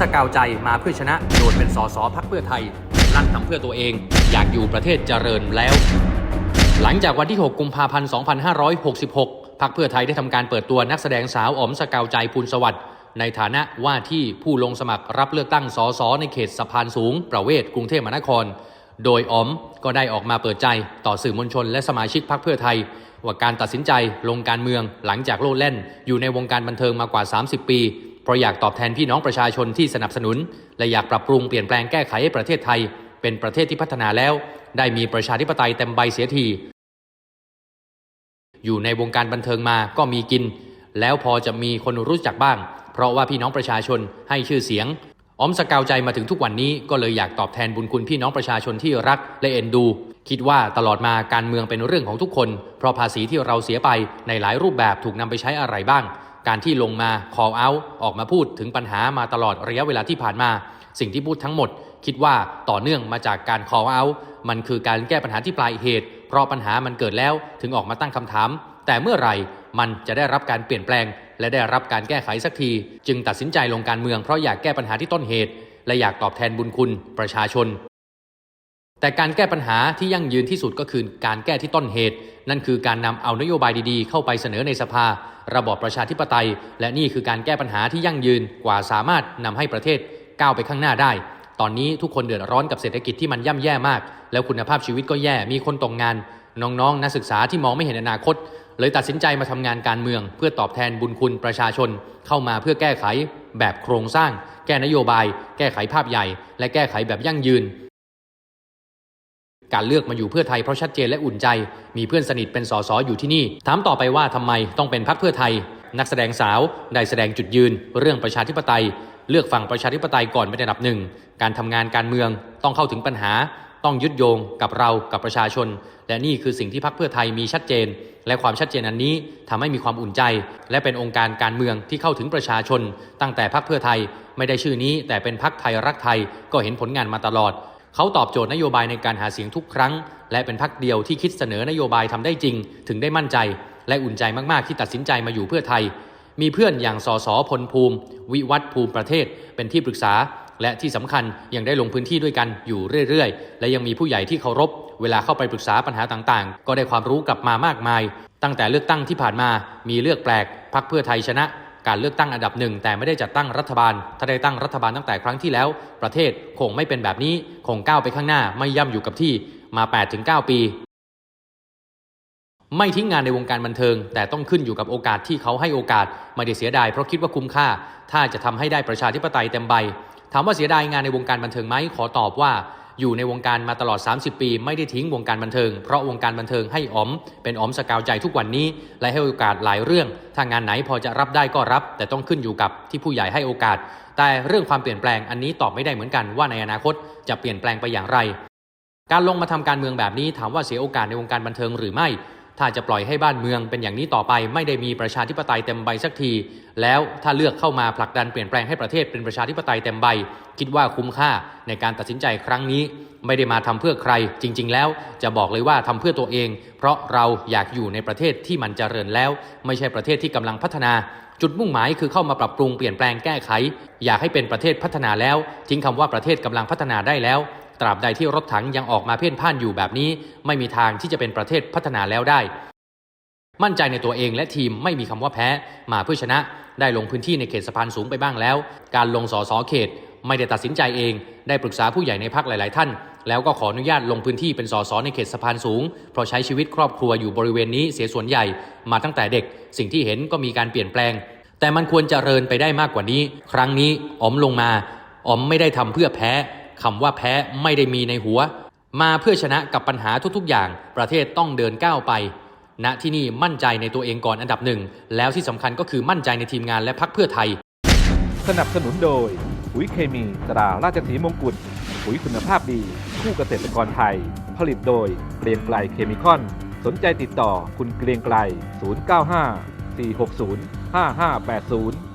สกาวใจมาเพื่อชนะโดดเป็นสสพักเพื่อไทย ลั่นทำเพื่อตัวเอง อยากอยู่ประเทศเจริญแล้ว หลังจากวันที่ 6 กุมภาพันธ์ 2566 พักเพื่อไทยได้ทำการเปิดตัวนักแสดงสาวอ๋อมสกาวใจภูลสวัสดิ์ในฐานะว่าที่ผู้ลงสมัครรับเลือกตั้งสสในเขตสะพานสูง ประเวศกรุงเทพมหานคร โดยอ๋อมก็ได้ออกมาเปิดใจต่อสื่อมวลชนและสมาชิกพักเพื่อไทย ว่าการตัดสินใจลงการเมืองหลังจากโลดแล่น อยู่ในวงการบันเทิงมากว่า 30 ปี เพราะอยากตอบแทนพี่น้องประชาชนที่สนับสนุน และอยากปรับปรุงเปลี่ยนแปลงแก้ไขให้ประเทศไทย เป็นประเทศที่พัฒนาแล้ว ได้มีประชาธิปไตยเต็มใบเสียที อยู่ในวงการบันเทิงมาก็มีกิน แล้วพอจะมีคนรู้จักบ้าง เพราะว่าพี่น้องประชาชนให้ชื่อเสียงออมสกาวใจมาถึงทุกวันนี้ก็เลยอยากตอบแทนบุญคุณพี่น้องประชาชนที่รักและเอ็นดู คิดว่าตลอดมาการเมืองเป็นเรื่องของทุกคน เพราะภาษีที่เราเสียไปในหลายรูปแบบถูกนำไปใช้อะไรบ้าง การที่ลงมา call out ออกมาพูดถึงปัญหามาตลอดระยะเวลาที่ผ่านมา สิ่งที่พูดทั้งหมด คิดว่าต่อเนื่องมาจากการ call out มันคือการแก้ปัญหาที่ปลายเหตุ เพราะปัญหามันเกิดแล้วถึงออกมาตั้งคำถาม แต่เมื่อไหร่มันจะได้รับการเปลี่ยนแปลง และได้รับการแก้ไขสักที จึงตัดสินใจลงการเมืองเพราะอยากแก้ปัญหาที่ต้นเหตุ และอยากตอบแทนบุญคุณ ประชาชน แต่การแก้ปัญหาที่ยั่งยืนที่สุดก็คือการแก้ที่ต้นเหตุ นั่นคือการนำเอานโยบายดีๆ เข้าไปเสนอในสภา ระบอบประชาธิปไตย และนี่คือการแก้ปัญหาที่ยั่งยืนกว่าสามารถนำให้ประเทศก้าวไปข้างหน้าได้ ตอนนี้ทุกคนเดือดร้อนกับเศรษฐกิจที่มันย่ำแย่มาก แล้วคุณภาพชีวิตก็แย่มีคนตกงงาน น้องๆ นักศึกษาที่มองไม่เห็นอนาคต เลยตัดสินใจมาทำงานการเมือง เพื่อตอบแทนบุญคุณประชาชน เข้ามาเพื่อแก้ไข แบบโครงสร้าง แก้นโยบาย แก้ไขภาพใหญ่ และแก้ไขแบบยั่งยืน การเลือกมาอยู่เพื่อไทยเพราะชัดเจนและอุ่นใจ มีเพื่อนสนิทเป็นสสอยู่ที่นี่ถามต่อไปว่าทำไมต้องเป็นพักเพื่อไทย นักแสดงสาวได้แสดงจุดยืน เรื่องประชาธิปไตย เลือกฝั่งประชาธิปไตยก่อนเป็นอันดับหนึ่งการทำงานการเมืองต้องเข้าถึงปัญหา ต้องยึดโยงกับเรากับประชาชน และนี่คือสิ่งที่พักเพื่อไทยมีชัดเจน และความชัดเจนอันนี้ทำให้มีความอุ่นใจ และเป็นองค์การการเมืองที่เข้าถึงประชาชน ตั้งแต่พักเพื่อไทยไม่ได้ชื่อนี้ แต่เป็นพักไทยรักไทยก็เห็นผลงานมาตลอด เขาตอบโจทย์นโยบายในการหาเสียงทุกครั้ง และเป็นพักเดียวที่คิดเสนอนโยบายทำได้จริง ถึงได้มั่นใจ และอุ่นใจมากๆที่ตัดสินใจมาอยู่เพื่อไทย มีเพื่อนอย่างสสพลภูมิ วิวัฒภูมิประเทศ เป็นที่ปรึกษา และที่สำคัญยังได้ลงพื้นที่ด้วยกันอยู่เรื่อยๆ และยังมีผู้ใหญ่ที่เคารพ เวลาเข้าไปปรึกษาปัญหาต่างๆ ก็ได้ความรู้กลับมามากมาย ตั้งแต่เลือกตั้งที่ผ่านมา มีเลือกแปลกพักเพื่อไทยชนะ การเลือกตั้งอันดับหนึ่งแต่ไม่ได้จัดตั้งรัฐบาล ถ้าได้ตั้งรัฐบาลตั้งแต่ครั้งที่แล้ว ประเทศคงไม่เป็นแบบนี้ คงก้าวไปข้างหน้าไม่ย่ำอยู่กับที่มา 8-9 ปี ไม่ทิ้งงานในวงการบันเทิง แต่ต้องขึ้นอยู่กับโอกาสที่เขาให้โอกาสไม่ได้เสียดายเพราะคิดว่าคุ้มค่า ถ้าจะทำให้ได้ประชาธิปไตยเต็มใบถามว่าเสียดายงานในวงการบันเทิงไหมขอตอบว่า อยู่ในวงการมาตลอด 30 ปี ไม่ได้ทิ้งวงการบันเทิง เพราะวงการบันเทิงให้อ๋อม เป็นอ๋อมสกาวใจทุกวันนี้ และให้โอกาสหลายเรื่อง ถ้างานไหนพอจะรับได้ก็รับ แต่ต้องขึ้นอยู่กับที่ผู้ใหญ่ให้โอกาส แต่เรื่องความเปลี่ยนแปลงอันนี้ตอบไม่ได้เหมือนกันว่าในอนาคตจะเปลี่ยนแปลงไปอย่างไร การลงมาทำการเมืองแบบนี้ถามว่าเสียโอกาสในวงการบันเทิงหรือไม่ ถ้าจะปล่อยให้บ้านเมืองเป็นอย่างนี้ต่อไป ไม่ได้มีประชาธิปไตยเต็มใบสักที แล้วถ้าเลือกเข้ามาผลักดันเปลี่ยนแปลงให้ประเทศเป็นประชาธิปไตยเต็มใบ คิดว่าคุ้มค่าในการตัดสินใจครั้งนี้ ไม่ได้มาทำเพื่อใคร จริง ๆ แล้วจะบอกเลยว่าทำเพื่อตัวเอง เพราะเราอยากอยู่ในประเทศที่มันเจริญแล้ว ไม่ใช่ประเทศที่กำลังพัฒนาจุดมุ่งหมายคือเข้ามาปรับปรุงเปลี่ยนแปลงแก้ไข อยากให้เป็นประเทศพัฒนาแล้ว ทิ้งคำว่าประเทศกำลังพัฒนาได้แล้ว ตราบใดที่รถถังยังออกมาเพ่นพ่านอยู่แบบนี้ ไม่มีทางที่จะเป็นประเทศพัฒนาแล้วได้ มั่นใจในตัวเองและทีมไม่มีคำว่าแพ้ มาเพื่อชนะ ได้ลงพื้นที่ในเขตสะพานสูงไปบ้างแล้ว การลงสอสอเขตไม่ได้ตัดสินใจเอง ได้ปรึกษาผู้ใหญ่ในพักหลาย ๆ ท่าน แล้วก็ขออนุญาตลงพื้นที่เป็นสสในเขตสะพานสูง เพราะใช้ชีวิตครอบครัวอยู่บริเวณนี้เสียส่วนใหญ่ มาตั้งแต่เด็ก สิ่งที่เห็นก็มีการเปลี่ยนแปลง แต่มันควรจเจริญไปได้มากกว่านี้ ครั้งนี้อ๋อมลงมาอ๋อมไม่ได้ทำเพื่อแพ้ คำว่าแพ้ไม่ได้มีในหัว มาเพื่อชนะกับปัญหาทุกๆ อย่าง ประเทศต้องเดินก้าวไปณที่นี่มั่นใจในตัวเองก่อนอันดับหนึ่ง แล้วที่สำคัญก็คือมั่นใจในทีมงานและพักเพื่อไทย สนับสนุนโดยปุ๋ยเคมีตราราชสีมงกุฎปุ๋ยคุณภาพดี คู่เกษตรกรไทย ผลิตโดยเกรียงไกลเคมีคอน สนใจติดต่อคุณเกรียงไกล 095 460 5580